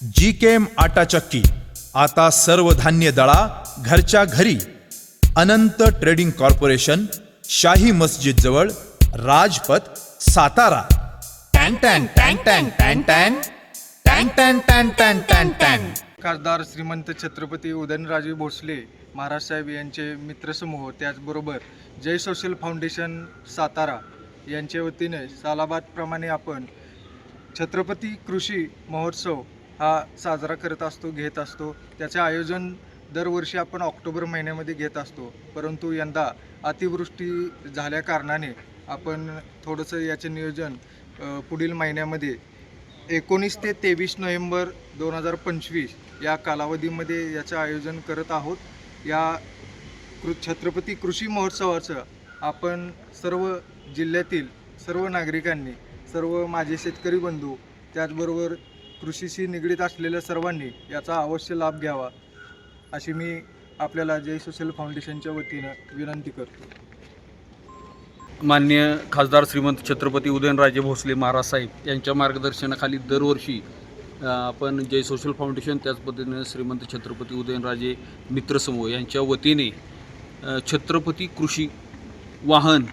जी केम आटा चक्की आता सर्व धान्य दळा घरच्या घरी. अनंत ट्रेडिंग कॉर्पोरेशन शाही मस्जिद जवळ राजपथ सातारा. टँग टँग टँग टँग टँग टँग टँग टँग टँग टँग टँग टँग खासदार श्रीमंत छत्रपती उदयनराजे भोसले महाराजसाहेब यांचे मित्रसमूह त्याचबरोबर जय सोशल फाउंडेशन सातारा यांच्या वतीने सालाबादप्रमाणे आपण छत्रपती कृषी महोत्सव हा साजरा करत असतो घेत असतो. त्याचे आयोजन दरवर्षी आपण ऑक्टोबर महिन्यामध्ये घेत असतो. परंतु यंदा अतिवृष्टी झाल्या कारणाने आपण थोडंसं याचे नियोजन पुढील महिन्यामध्ये एकोणीस ते तेवीस नोव्हेंबर दोन हजार पंचवीस या कालावधीमध्ये याचं आयोजन करत आहोत. या कृ छत्रपती कृषी महोत्सवाचं आपण सर्व जिल्ह्यातील सर्व नागरिकांनी सर्व माझे शेतकरी बंधू त्याचबरोबर कृषीशी निगडीत असलेल्या सर्वांनी याचा अवश्य लाभ घ्यावा अशी मी आपल्याला जय सोशल फाउंडेशनच्या वतीनं विनंती करतो. मान्य खासदार श्रीमंत छत्रपती उदयनराजे भोसले महाराज साहेब यांच्या मार्गदर्शनाखाली दरवर्षी आपण जय सोशल फाउंडेशन त्याच पद्धतीने श्रीमंत छत्रपती उदयनराजे मित्रसमूह यांच्या वतीने छत्रपती कृषी वाहन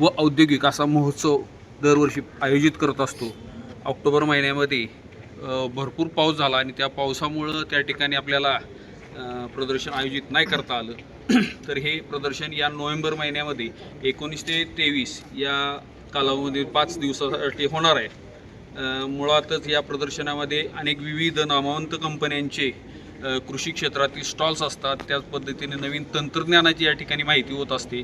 व औद्योगिक असा महोत्सव दरवर्षी आयोजित करत असतो. ऑक्टोबर महिन्यामध्ये भरपूर पाऊस झाला आणि त्या पावसामुळं त्या ठिकाणी आपल्याला प्रदर्शन आयोजित नाही करता आलं. तर हे प्रदर्शन या नोव्हेंबर महिन्यामध्ये एकोणीस ते तेवीस या कालावधीमध्ये पाच दिवसासाठी होणार आहे. मुळातच या प्रदर्शनामध्ये अनेक विविध नामवंत कंपन्यांचे कृषी क्षेत्रातील स्टॉल्स असतात. त्याच पद्धतीने नवीन तंत्रज्ञानाची या ठिकाणी माहिती होत असते.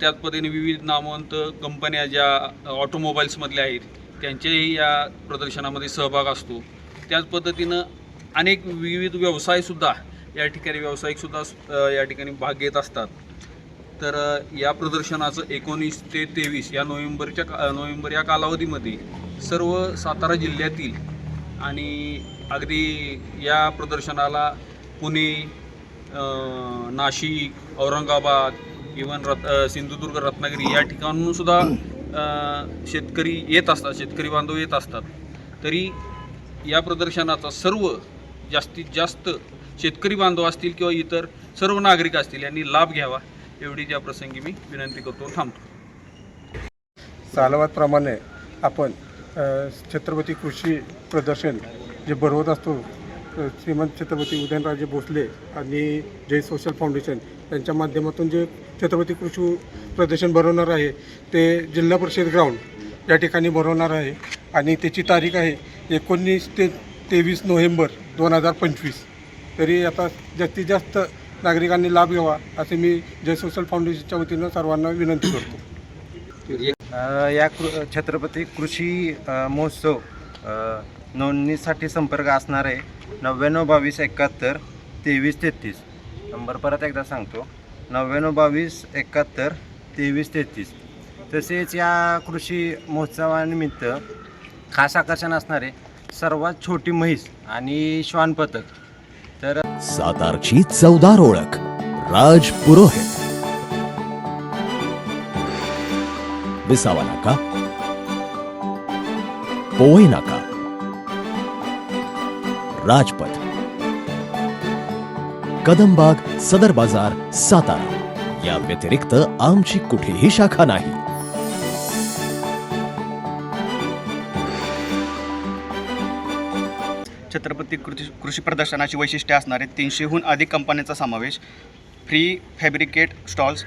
त्याच पद्धतीने विविध नामवंत कंपन्या ज्या ऑटोमोबाईल्समधल्या आहेत त्यांचेही या प्रदर्शनामध्ये सहभाग असतो. त्याच पद्धतीनं अनेक विविध व्यवसायसुद्धा या ठिकाणी व्यावसायिकसुद्धा या ठिकाणी भाग घेत असतात. तर या प्रदर्शनाचं एकोणीस ते तेवीस या नोव्हेंबरच्या का नोव्हेंबर या कालावधीमध्ये सर्व सातारा जिल्ह्यातील आणि अगदी या प्रदर्शनाला पुणे नाशिक औरंगाबाद इवन रत् सिंधुदुर्ग रत्नागिरी या ठिकाणहूनसुद्धा शेतकरी येत असतात शेतकरी बांधव येत असतात तरी या प्रदर्शनाचा सर्व जास्तीत जास्त शेतकरी बांधव असतील किंवा इतर सर्व नागरिक असतील यांनी लाभ घ्यावा एवढी त्या प्रसंगी मी विनंती करतो थांबतो. सालावादप्रमाणे आपण छत्रपती कृषी प्रदर्शन जे भरवत असतो श्रीमंत छत्रपती उदयनराजे भोसले आणि जय सोशल फाउंडेशन त्यांच्या माध्यमातून जे छत्रपती कृषी प्रदर्शन भरवणार आहे ते जिल्हा परिषद ग्राउंड या ठिकाणी भरवणार आहे. आणि त्याची तारीख आहे एकोणीस ते तेवीस नोव्हेंबर दोन हजार पंचवीस. तरी आता जास्तीत जास्त नागरिकांनी लाभ घ्यावा असे मी जय सोशल फाउंडेशनच्या वतीनं सर्वांना विनंती करतो. या कृ छत्रपती कृषी महोत्सव नोंदणीसाठी संपर्क असणार आहे नव्याण्णव बावीस एकाहत्तर तेवीस तेहतीस. नंबर परत एकदा सांगतो. नव्याण्णव बावीस एकाहत्तर तेवीस तेहतीस. तसेच या कृषी महोत्सवानिमित्त खास आकर्षण असणारे सर्वात छोटी म्हैस आणि श्वान पथक. तर सातारची चौदार ओळख राज पुरोहित. विसावा नाका. पोवई नाका. राजपथ. कदमबाग सदर बाजार सातारा. या व्यतिरिक्त आमची कुठेही शाखा नाही. छत्रपती कृषी कृषी प्रदर्शनाची वैशिष्ट्ये असणारे तीनशेहून अधिक कंपन्यांचा समावेश फ्री फॅब्रिकेट स्टॉल्स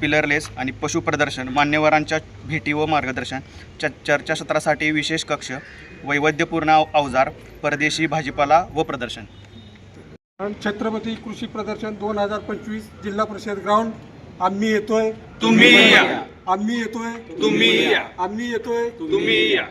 पिलरलेस आणि पशु प्रदर्शन मान्यवरांच्या भेटी व मार्गदर्शन च चर्चासत्रासाठी विशेष कक्ष वैविध्यपूर्ण अवजार परदेशी भाजीपाला व प्रदर्शन. छत्रपती कृषी प्रदर्शन दोन हजार पंचवीस जिल्हा परिषद ग्राउंड आम्ही येतोय तुम्ही या. आम्ही येतोय तुम्ही या. आम्ही येतोय तुम्ही या